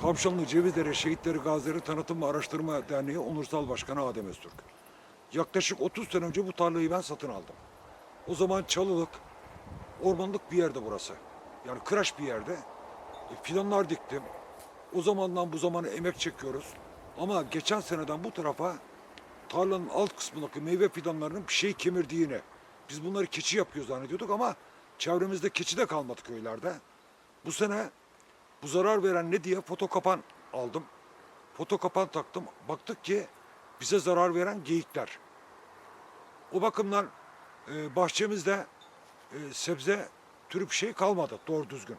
Tavşanlı Cevizdere Şehitleri Gazileri Tanıtım ve Araştırma Derneği Onursal Başkanı Adem Öztürk. Yaklaşık 30 sene önce bu tarlayı ben satın aldım. O zaman çalılık, ormanlık bir yerde burası. Yani kıraç bir yerde. E, fidanlar diktim. O zamandan bu zamana emek çekiyoruz. Ama geçen seneden bu tarafa tarlanın alt kısmındaki meyve fidanlarının bir şey kemirdiğini, biz bunları keçi yapıyor zannediyorduk ama çevremizde keçi de kalmadı köylerde. Bu sene bu zarar veren ne diye foto kapan aldım. Foto kapan taktım. Baktık ki bize zarar veren geyikler. O bakımdan e, bahçemizde e, sebze türü bir şey kalmadı doğru düzgün.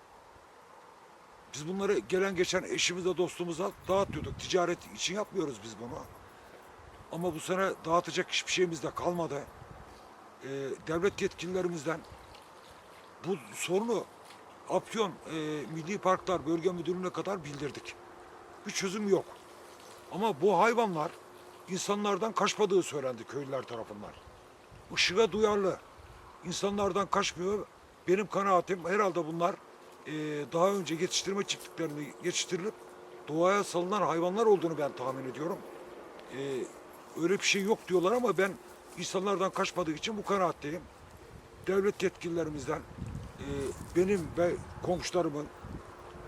Biz bunları gelen geçen eşimize dostumuza dağıtıyorduk. Ticaret için yapmıyoruz biz bunu. Ama bu sene dağıtacak hiçbir şeyimiz de kalmadı. E, devlet yetkililerimizden bu sorunu Afyon e, Milli Parklar Bölge Müdürlüğü'ne kadar bildirdik. Bir çözüm yok. Ama bu hayvanlar insanlardan kaçmadığı söylendi köylüler tarafından. Işığa duyarlı. insanlardan kaçmıyor. Benim kanaatim herhalde bunlar e, daha önce yetiştirme çiftliklerini yetiştirilip doğaya salınan hayvanlar olduğunu ben tahmin ediyorum. E, öyle bir şey yok diyorlar ama ben insanlardan kaçmadığı için bu kanaatteyim. Devlet yetkililerimizden e, benim ve komşularımın,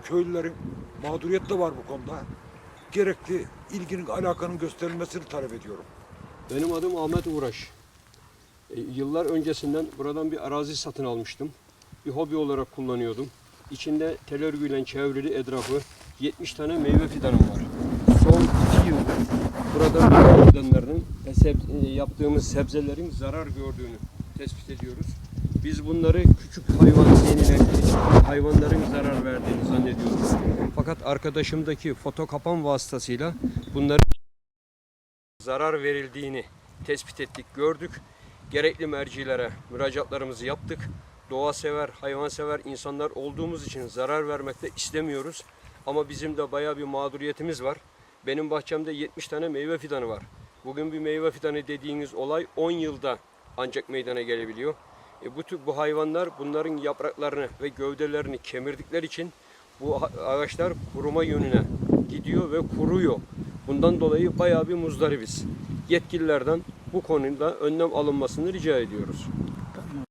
köylülerin mağduriyeti de var bu konuda. Gerekli ilginin, alakanın gösterilmesini talep ediyorum. Benim adım Ahmet Uğraş. E, yıllar öncesinden buradan bir arazi satın almıştım. Bir hobi olarak kullanıyordum. İçinde tel örgüyle çevrili etrafı 70 tane meyve fidanım var. Son 2 yıldır burada fidanlarının ve seb- e, yaptığımız sebzelerin zarar gördüğünü tespit ediyoruz. Biz bunları küçük hayvan denilen hayvanların zarar verdiğini zannediyoruz. Fakat arkadaşımdaki foto kapan vasıtasıyla bunları zarar verildiğini tespit ettik, gördük. Gerekli mercilere müracaatlarımızı yaptık. Doğa sever, hayvan sever insanlar olduğumuz için zarar vermek de istemiyoruz. Ama bizim de bayağı bir mağduriyetimiz var. Benim bahçemde 70 tane meyve fidanı var. Bugün bir meyve fidanı dediğiniz olay 10 yılda ancak meydana gelebiliyor. E bu tür bu hayvanlar bunların yapraklarını ve gövdelerini kemirdikleri için bu ağaçlar kuruma yönüne gidiyor ve kuruyor. Bundan dolayı bayağı bir muzdaribiz. Yetkililerden bu konuda önlem alınmasını rica ediyoruz.